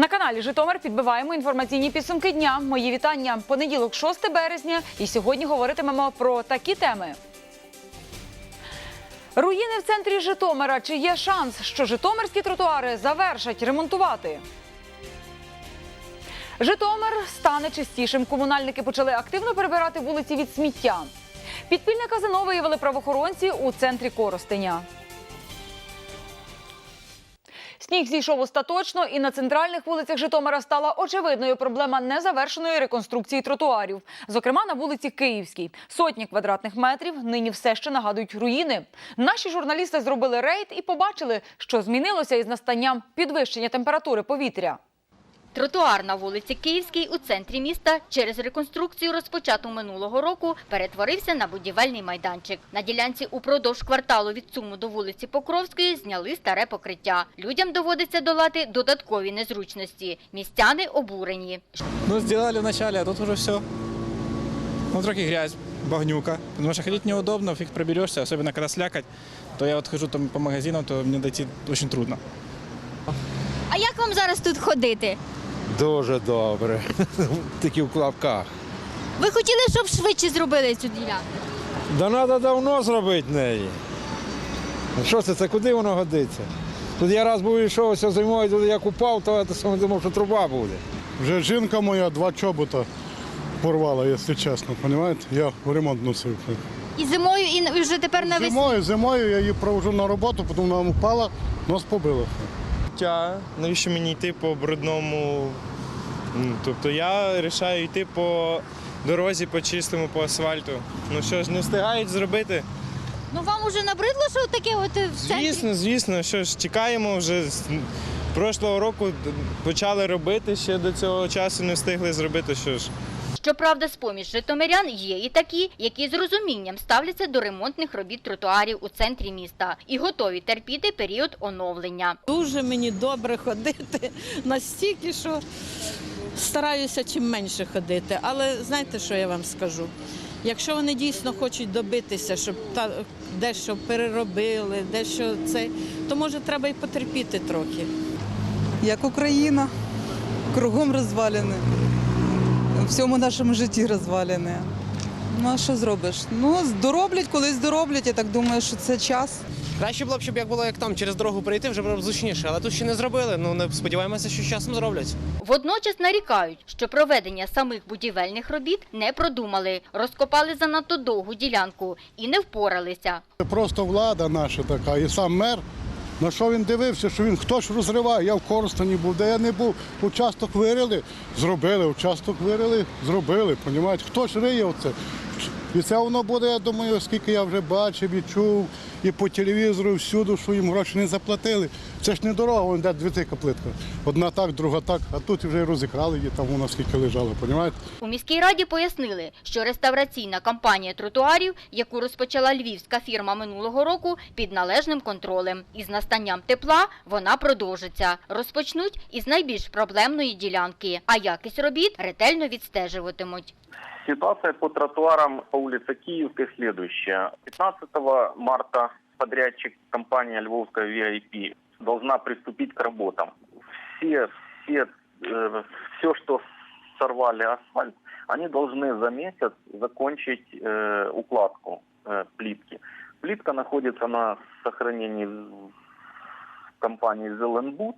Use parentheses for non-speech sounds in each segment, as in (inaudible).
На каналі Житомир підбиваємо інформаційні підсумки дня. Мої вітання. Понеділок, 6 березня, і сьогодні говоритимемо про такі теми. Руїни в центрі Житомира. Чи є шанс, що житомирські тротуари завершать ремонтувати? Житомир стане чистішим. Комунальники почали активно перебирати вулиці від сміття. Підпільне казино виявили правоохоронці у центрі Коростеня. Сніг зійшов остаточно, і на центральних вулицях Житомира стала очевидною проблема незавершеної реконструкції тротуарів. Зокрема, на вулиці Київській. Сотні квадратних метрів нині все ще нагадують руїни. Наші журналісти зробили рейд і побачили, що змінилося із настанням підвищення температури повітря. Тротуар на вулиці Київській у центрі міста через реконструкцію, розпочату минулого року, перетворився на будівельний майданчик. На ділянці упродовж кварталу від ЦУМу до вулиці Покровської зняли старе покриття. Людям доводиться долати додаткові незручності. Містяни обурені. Ну, сделали вначале, а тут уже все. Ну, трохи грязь, багнюка. Потому что ходить неудобно, фиг проберешься, особенно когда слякоть. То я вот хожу там по магазинам, то мне дойти очень трудно. А як вам зараз тут ходити? Дуже добре. (laughs) Такі в клапках. Ви хотіли, щоб швидше зробили цю ділянку? Да треба давно зробити неї. Що це, це куди воно годиться? Тут я раз був йшов ось зимою, тут як упав, то я саме думав, що труба буде. Вже жінка моя два чобота порвала, якщо чесно, розумієте? Я в ремонт носив. І зимою, і вже тепер Зимою, зимою я її провожу на роботу, потім вона впала, нос побила. життя, навіщо мені йти по брудному. Тобто я вирішаю йти по дорозі, по чистому, по асфальту. Ну що ж, не встигають зробити. Ну вам уже набридло, що таке от в Звісно, звісно, що ж, чекаємо вже з прошлого року почали робити, ще до цього часу не встигли зробити. Що ж. Щоправда, з-поміж житомирян є і такі, які з розумінням ставляться до ремонтних робіт тротуарів у центрі міста і готові терпіти період оновлення. Дуже мені добре ходити настільки, що стараюся чим менше ходити. Але знаєте, що я вам скажу? Якщо вони дійсно хочуть добитися, щоб та дещо переробили, дещо це, то може треба і потерпіти трохи. як Україна, кругом розвалини. У всьому нашому житті розвалини. Ну а що зробиш? Ну, дороблять, колись дороблять, я так думаю, що це час. Краще було б, щоб як було як там, через дорогу перейти, вже було б зручніше, але тут ще не зробили. Ну не сподіваємося, що з часом зроблять. Водночас нарікають, що проведення самих будівельних робіт не продумали, розкопали занадто довгу ділянку і не впоралися. Це просто влада наша така, і сам мер. На що він дивився, що він хто ж розриває? Я в Коростені був, де я не був. Участок вирили, зробили, участок вирили, зробили. Понімаєте? Хто ж риє оце? І це воно буде, я думаю, скільки я вже бачив і чув, і по телевізору, всюди, що їм гроші не заплатили. Це ж не дорога, вон де дві тика плитка. Одна так, друга так, а тут вже розікрали її, там вона скільки лежала, понімаєте? У міській раді пояснили, що реставраційна кампанія тротуарів, яку розпочала львівська фірма минулого року, під належним контролем. Із настанням тепла вона продовжиться. Розпочнуть із найбільш проблемної ділянки, а якість робіт ретельно відстежуватимуть. Ситуация по тротуарам по улице Киевской следующая. 15 марта подрядчик компания Львовская VIP должна приступить к работам. Все, все, э, все, что сорвали асфальт, они должны за месяц закончить э, укладку э, плитки. Плитка находится на сохранении в компании Зеленбуд.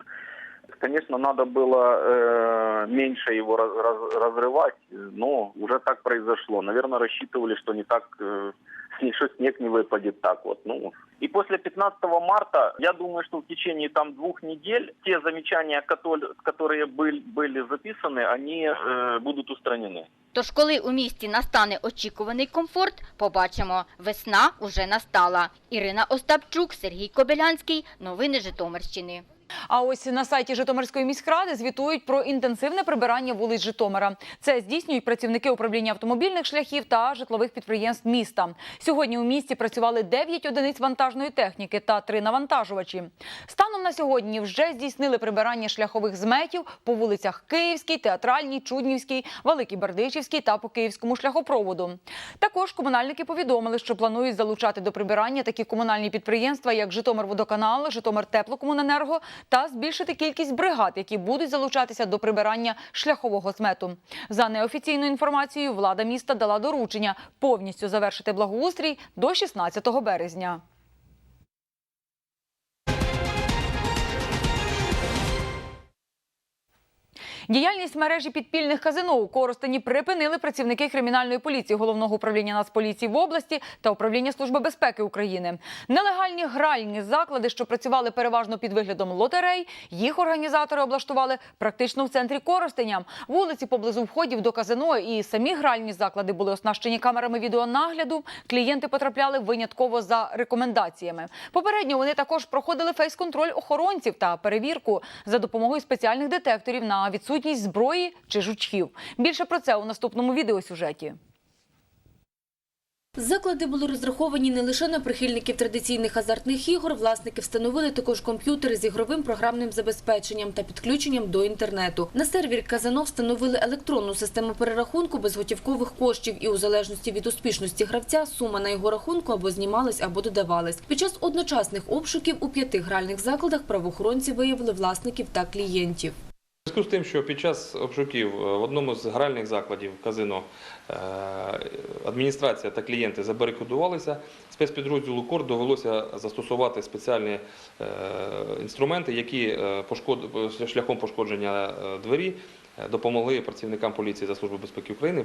Конечно, надо было э, меньше его раз- раз- разрывать, но уже так произошло. Наверное, рассчитывали, что не так, э, снег- что снег не выпадет так вот. Ну. И после 15 марта, я думаю, что в течение там двух недель те замечания, которые, которые были, были записаны, они э, будут устранены. Тож, коли у місті настане очікуваний комфорт, побачимо, весна уже настала. Ірина Остапчук, Сергій Кобилянський. Новини Житомирщини. А ось на сайті Житомирської міськради звітують про інтенсивне прибирання вулиць Житомира. Це здійснюють працівники управління автомобільних шляхів та житлових підприємств міста. Сьогодні у місті працювали 9 одиниць вантажної техніки та 3 навантажувачі. Станом на сьогодні вже здійснили прибирання шляхових зметів по вулицях Київській, Театральній, Чуднівській, Великій Бердичівській та по Київському шляхопроводу. Також комунальники повідомили, що планують залучати до прибирання такі комунальні підприємства, як Житомирводоканал, Житомир Теплокомуненерго та збільшити кількість бригад, які будуть залучатися до прибирання шляхового смету. За неофіційною інформацією, влада міста дала доручення повністю завершити благоустрій до 16 березня. Діяльність мережі підпільних казино у Коростені припинили працівники кримінальної поліції головного управління Нацполіції в області та управління Служби безпеки України. Нелегальні гральні заклади, що працювали переважно під виглядом лотерей, їх організатори облаштували практично в центрі Коростеня. Вулиці поблизу входів до казино і самі гральні заклади були оснащені камерами відеонагляду. Клієнти потрапляли винятково за рекомендаціями. Попередньо вони також проходили фейс-контроль охоронців та перевірку за допомогою спеціальних детекторів на відсутність зброї чи жучків. Більше про це у наступному відеосюжеті. Заклади були розраховані не лише на прихильників традиційних азартних ігор. Власники встановили також комп'ютери з ігровим програмним забезпеченням та підключенням до інтернету. На сервері казино встановили електронну систему перерахунку безготівкових коштів, і у залежності від успішності гравця сума на його рахунку або знімалась, або додавалась. Під час одночасних обшуків у п'яти гральних закладах правоохоронці виявили власників та клієнтів. Зв'язку з тим, що під час обшуків е, в одному з гральних закладів казино е, адміністрація та клієнти забарикадувалися, спецпідрозділу КОР довелося застосувати спеціальні е, інструменти, які шляхом пошкодження двері допомогли працівникам поліції та Служби безпеки України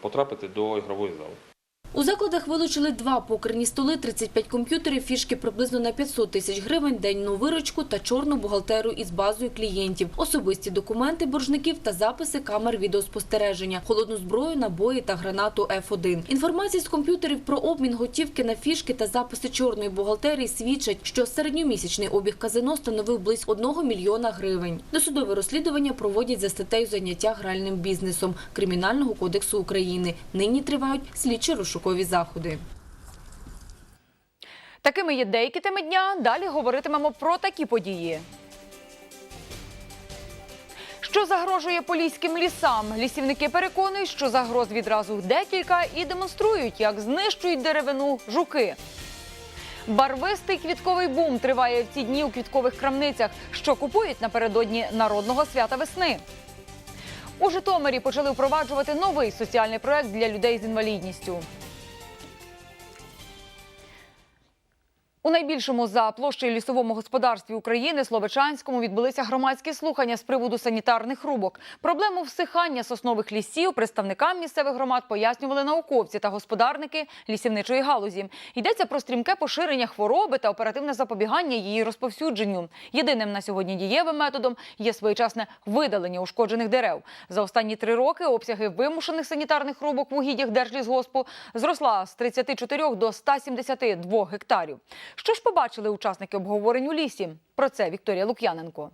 потрапити до ігрової зали. У закладах вилучили два покерні столи, 35 комп'ютерів, фішки приблизно на 500 тисяч гривень, денну виручку та чорну бухгалтеру із базою клієнтів, особисті документи боржників та записи камер відеоспостереження, холодну зброю, набої та гранату F1. Інформація з комп'ютерів про обмін готівки на фішки та записи чорної бухгалтерії свідчать, що середньомісячний обіг казино становив близько 1 мільйона гривень. Досудове розслідування проводять за статтею заняття гральним бізнесом Кримінального кодексу України. Нині тривають слідчо-розшукові заходи. Такими є деякі теми дня. Далі говоритимемо про такі події. Що загрожує поліським лісам? Лісівники переконують, що загроз відразу декілька і демонструють, як знищують деревину жуки. Барвистий квітковий бум триває в ці дні у квіткових крамницях, що купують напередодні народного свята весни. У Житомирі почали впроваджувати новий соціальний проект для людей з інвалідністю. У найбільшому за площею лісовому господарстві України Словечанському відбулися громадські слухання з приводу санітарних рубок. Проблему всихання соснових лісів представникам місцевих громад пояснювали науковці та господарники лісівничої галузі. Йдеться про стрімке поширення хвороби та оперативне запобігання її розповсюдженню. Єдиним на сьогодні дієвим методом є своєчасне видалення ушкоджених дерев. За останні три роки обсяги вимушених санітарних рубок в угіддях Держлісгоспу зросла з 34 до 172 гектарів. Що ж побачили учасники обговорень у лісі? Про це Вікторія Лук'яненко.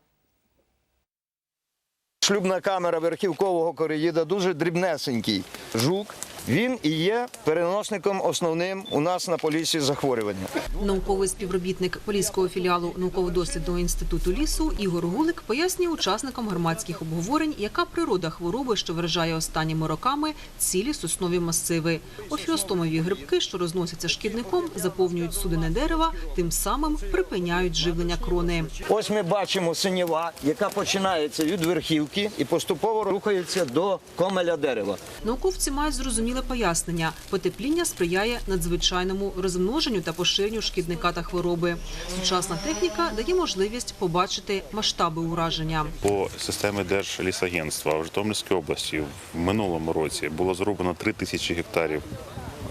Шлюбна камера верхівкового кореїда дуже дрібнесенький жук. Він і є переносником основним у нас на полісі захворювання. Науковий співробітник Поліського філіалу науково-дослідного інституту лісу Ігор Гулик пояснює учасникам громадських обговорень, яка природа хвороби, що вражає останніми роками цілі соснові масиви. Офіостомові грибки, що розносяться шкідником, заповнюють судини дерева, тим самим припиняють живлення крони. Ось ми бачимо синєва, яка починається від верхівки і поступово рухається до комеля дерева. Науковці мають зрозуміле пояснення. Потепління сприяє надзвичайному розмноженню та поширенню шкідника та хвороби. Сучасна техніка дає можливість побачити масштаби ураження. По системі Держлісагентства в Житомирській області в минулому році було зроблено 3 тисячі гектарів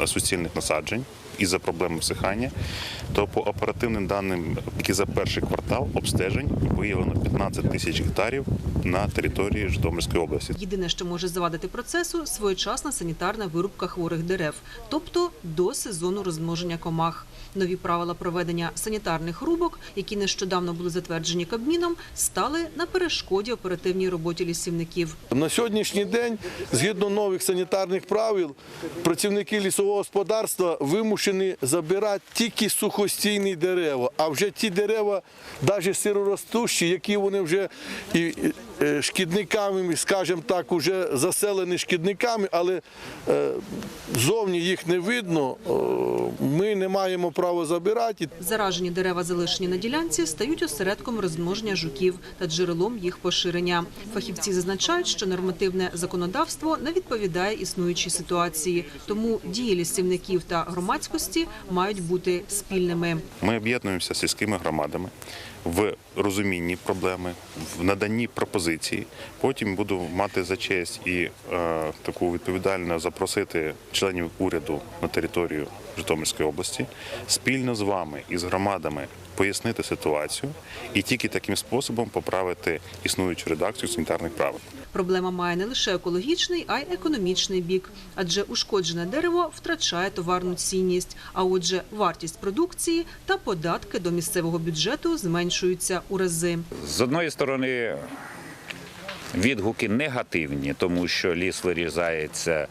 суцільних насаджень із-за проблеми всихання, то по оперативним даним тільки за перший квартал обстежень виявлено 15 тисяч гектарів на території Житомирської області. Єдине, що може завадити процесу, своєчасна санітарна вирубка хворих дерев, тобто до сезону розмноження комах. Нові правила проведення санітарних рубок, які нещодавно були затверджені Кабміном, стали на перешкоді оперативній роботі лісівників. На сьогоднішній день, згідно нових санітарних правил, працівники лісового господарства вимушені вимушені забирати тільки сухостійні дерева, а вже ті дерева, навіть сироростущі, які вони вже і е, шкідниками, скажімо так, вже заселені шкідниками, але е, зовні їх не видно, е, ми не маємо права забирати. Заражені дерева, залишені на ділянці, стають осередком розмноження жуків та джерелом їх поширення. Фахівці зазначають, що нормативне законодавство не відповідає існуючій ситуації, тому дії лісівників та громадськості мають бути спільними. Ми об'єднуємося з сільськими громадами в розумінні проблеми, в наданні пропозиції. Потім буду мати за честь і е, таку відповідально запросити членів уряду на територію Житомирської області спільно з вами і з громадами пояснити ситуацію і тільки таким способом поправити існуючу редакцію санітарних правил. Проблема має не лише екологічний, а й економічний бік, адже ушкоджене дерево втрачає товарну цінність. А отже, вартість продукції та податки до місцевого бюджету зменшуються у рази. З одної сторони, відгуки негативні, тому що ліс вирізається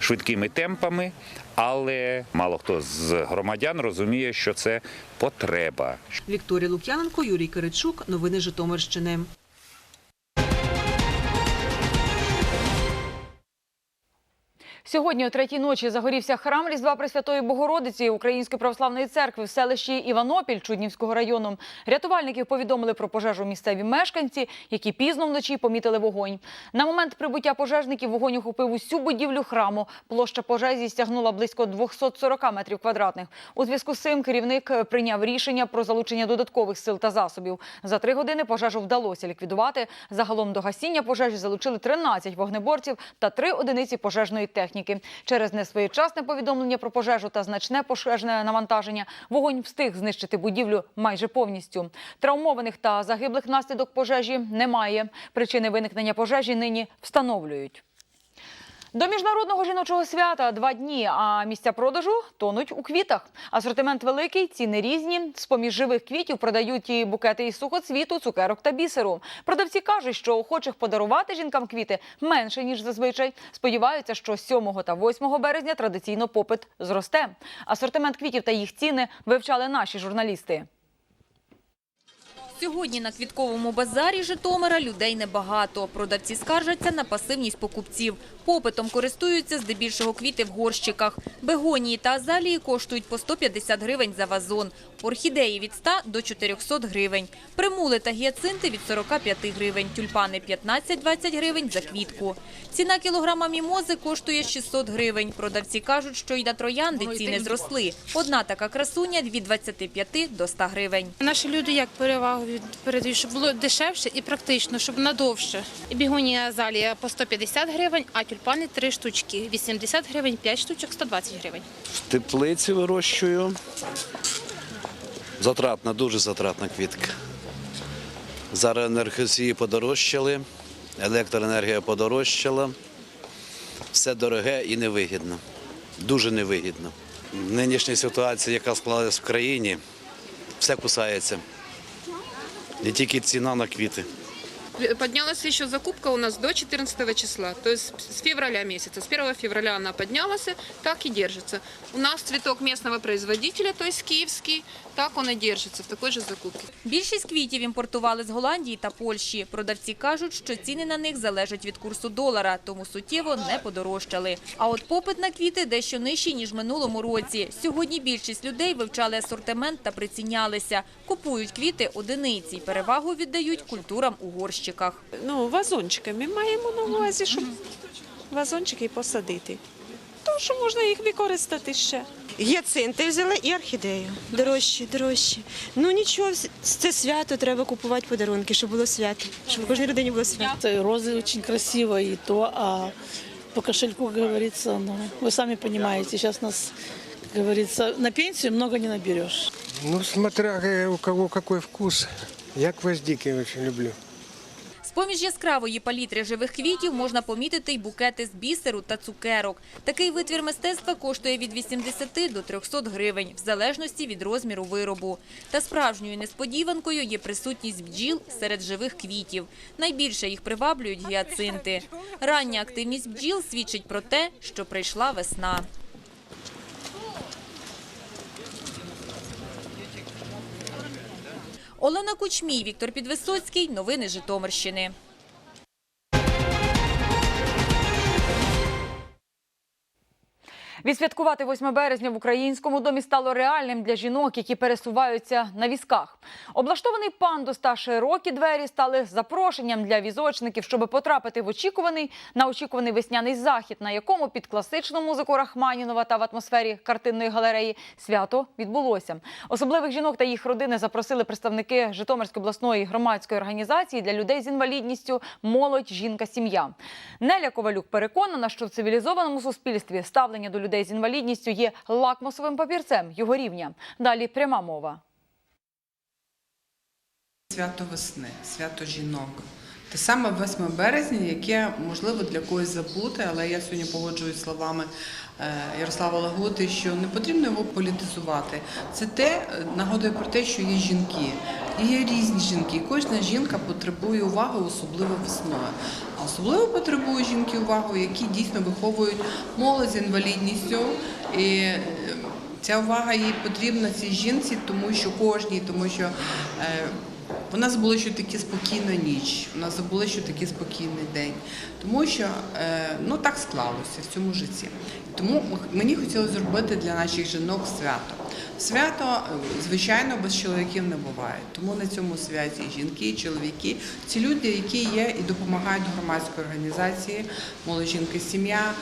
швидкими темпами, але мало хто з громадян розуміє, що це потреба. Вікторія Лук'яненко, Юрій Киричук. Новини Житомирщини. Сьогодні о третій ночі загорівся храм Різдва Пресвятої Богородиці Української православної церкви в селищі Іванопіль Чуднівського району. Рятувальників повідомили про пожежу місцеві мешканці, які пізно вночі помітили вогонь. На момент прибуття пожежників вогонь охопив усю будівлю храму. Площа пожежі стягнула близько 240 метрів квадратних. У зв'язку з цим керівник прийняв рішення про залучення додаткових сил та засобів. За три години пожежу вдалося ліквідувати. Загалом до гасіння пожежі залучили 13 вогнеборців та три одиниці пожежної техніки. Через несвоєчасне повідомлення про пожежу та значне пожежне навантаження вогонь встиг знищити будівлю майже повністю. Травмованих та загиблих наслідок пожежі немає. Причини виникнення пожежі нині встановлюють. До міжнародного жіночого свята два дні, а місця продажу тонуть у квітах. Асортимент великий, ціни різні. З поміж живих квітів продають і букети із сухоцвіту, цукерок та бісеру. Продавці кажуть, що охочих подарувати жінкам квіти менше ніж зазвичай. Сподіваються, що 7 та 8 березня традиційно попит зросте. Асортимент квітів та їх ціни вивчали наші журналісти. Сьогодні на квітковому базарі Житомира людей небагато. Продавці скаржаться на пасивність покупців. Попитом користуються здебільшого квіти в горщиках. Бегонії та азалії коштують по 150 гривень за вазон. Орхідеї від 100 до 400 гривень. Примули та гіацинти від 45 гривень. Тюльпани 15-20 гривень за квітку. Ціна кілограма мімози коштує 600 гривень. Продавці кажуть, що й на троянди ціни зросли. Одна така красуня від 25 до 100 гривень. Наші люди як перевагу передають, щоб було дешевше і практично, щоб надовше. Бігонія азалія по 150 гривень, а тюльпани 3 штучки. 80 гривень, 5 штучок, 120 гривень. В теплиці вирощую. Затратна, дуже затратна квітка. Зараз енергосії подорожчали, електроенергія подорожчала. Все дороге і невигідно. Дуже невигідно. В нинішній ситуації, яка склалась в країні, все кусається. Не тільки ціна на квіти. Поднялась еще закупка у нас до 14 числа, то есть с февраля месяца. С 1 февраля она поднялась, так и держится. У нас цветок местного производителя, то есть киевский, так он и держится в такой же закупке. Більшість квітів імпортували з Голландії та Польщі. Продавці кажуть, що ціни на них залежать від курсу долара, тому суттєво не подорожчали. А от попит на квіти дещо нижчий, ніж минулому році. Сьогодні більшість людей вивчали асортимент та прицінялися. Купують квіти одиниці, перевагу віддають культурам у горщиках. Ну, вазончиками маємо на увазі, щоб вазончики посадити. То, що можна їх використати ще. Гіацинти взяли і орхідею. Дорожчі, дорожчі. Ну нічого, це свято, треба купувати подарунки, щоб було свято, щоб у кожній людині було свято. Это розы очень красиво и то, а по кошельку, как говорится, ну, вы сами понимаете, сейчас нас, как говорится, на пенсию много не наберешь. Ну, смотря э, у кого какой вкус. Я гвоздики очень люблю. З-поміж яскравої палітри живих квітів можна помітити й букети з бісеру та цукерок. Такий витвір мистецтва коштує від 80 до 300 гривень, в залежності від розміру виробу. Та справжньою несподіванкою є присутність бджіл серед живих квітів. Найбільше їх приваблюють гіацинти. Рання активність бджіл свідчить про те, що прийшла весна. Олена Кучмій, Віктор Підвисоцький. Новини Житомирщини. Відсвяткувати 8 березня в українському домі стало реальним для жінок, які пересуваються на візках. Облаштований пандус та широкі двері стали запрошенням для візочників, щоб потрапити в очікуваний на очікуваний весняний захід, на якому під класичну музику Рахманінова та в атмосфері картинної галереї свято відбулося. Особливих жінок та їх родини запросили представники Житомирської обласної громадської організації для людей з інвалідністю Молодь, жінка, сім'я. Неля Ковалюк переконана, що в цивілізованому суспільстві ставлення до людей з інвалідністю є лакмусовим папірцем його рівня. Далі пряма мова. Свято весни, свято жінок. Те саме 8 березня, яке можливо для когось забути, але я сьогодні погоджуюсь словами е, Ярослава Лагути, що не потрібно його політизувати. Це те е, нагадує про те, що є жінки. І є різні жінки. Кожна жінка потребує уваги, особливо весною. А особливо потребують жінки уваги, які дійсно виховують молодь з інвалідністю. І е, ця увага їй потрібна цій жінці, тому що кожній, тому що. Е, вона забула, що таке спокійна ніч, вона забула, що таке спокійний день. Тому що е, ну так склалося в цьому житті. Тому мені хотілося зробити для наших жінок свято. Свято, е, звичайно, без чоловіків не буває. Тому на цьому святі жінки, чоловіки ці люди, які є і допомагають громадській організації, молодь жінка, сім'я.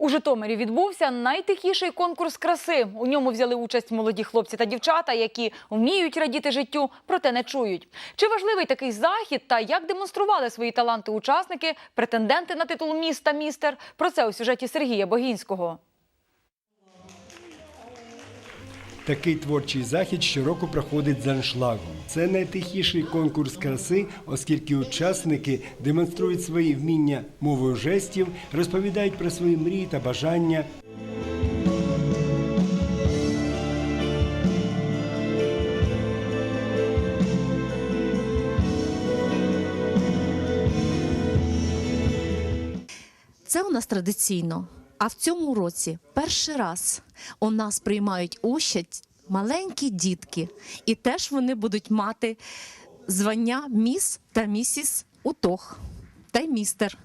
У Житомирі відбувся найтихіший конкурс краси. У ньому взяли участь молоді хлопці та дівчата, які вміють радіти життю, проте не чують. Чи важливий такий захід та як демонстрували свої таланти учасники, претенденти на титул міста містер? Про це у сюжеті Сергія Богінського. Такий творчий захід щороку проходить з аншлагом. Це найтихіший конкурс краси, оскільки учасники демонструють свої вміння мовою жестів, розповідають про свої мрії та бажання. Це у нас традиційно. А в цьому році перший раз у нас приймають участь маленькі дітки, і теж вони будуть мати звання міс та місіс Утох та й містер.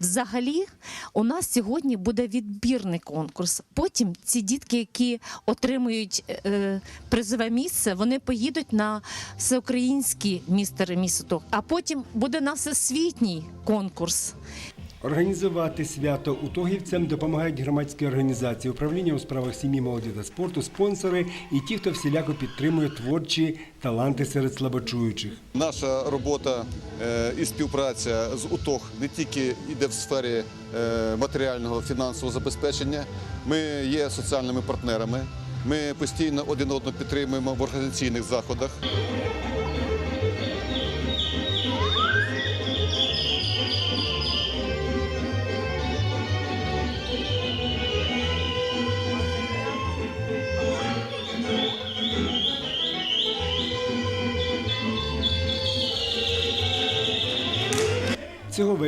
Взагалі, у нас сьогодні буде відбірний конкурс. Потім ці дітки, які отримують е, призове місце, вони поїдуть на всеукраїнський містер і міс а потім буде на всесвітній конкурс. Організувати свято утогівцям допомагають громадські організації, управління у справах сім'ї, молоді та спорту, спонсори і ті, хто всіляко підтримує творчі таланти серед слабочуючих. Наша робота е, і співпраця з УТОГ не тільки йде в сфері е, матеріального фінансового забезпечення. Ми є соціальними партнерами. Ми постійно один одного підтримуємо в організаційних заходах.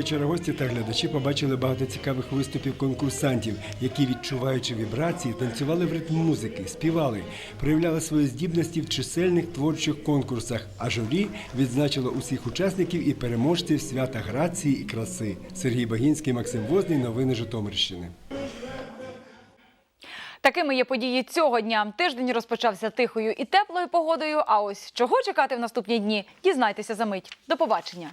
Вечора гості та глядачі побачили багато цікавих виступів конкурсантів, які, відчуваючи вібрації, танцювали в ритм музики, співали, проявляли свої здібності в чисельних творчих конкурсах. А журі відзначило усіх учасників і переможців свята грації і краси. Сергій Багінський, Максим Возний. Новини Житомирщини. Такими є події цього дня. Тиждень розпочався тихою і теплою погодою. А ось чого чекати в наступні дні? Дізнайтеся за мить. До побачення.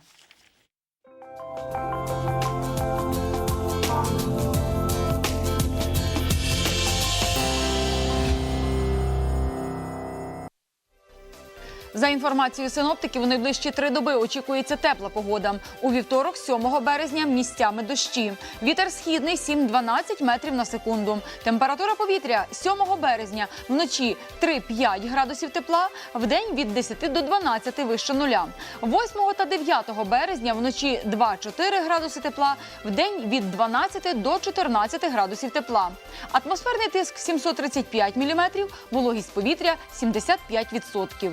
За інформацією синоптиків, у найближчі три доби очікується тепла погода. У вівторок, 7 березня, місцями дощі. Вітер східний 7-12 метрів на секунду. Температура повітря 7 березня вночі 3-5 градусів тепла, вдень від 10 до 12 вище нуля. 8 та 9 березня вночі 2-4 градуси тепла, вдень від 12 до 14 градусів тепла. Атмосферний тиск 735 міліметрів, вологість повітря 75%.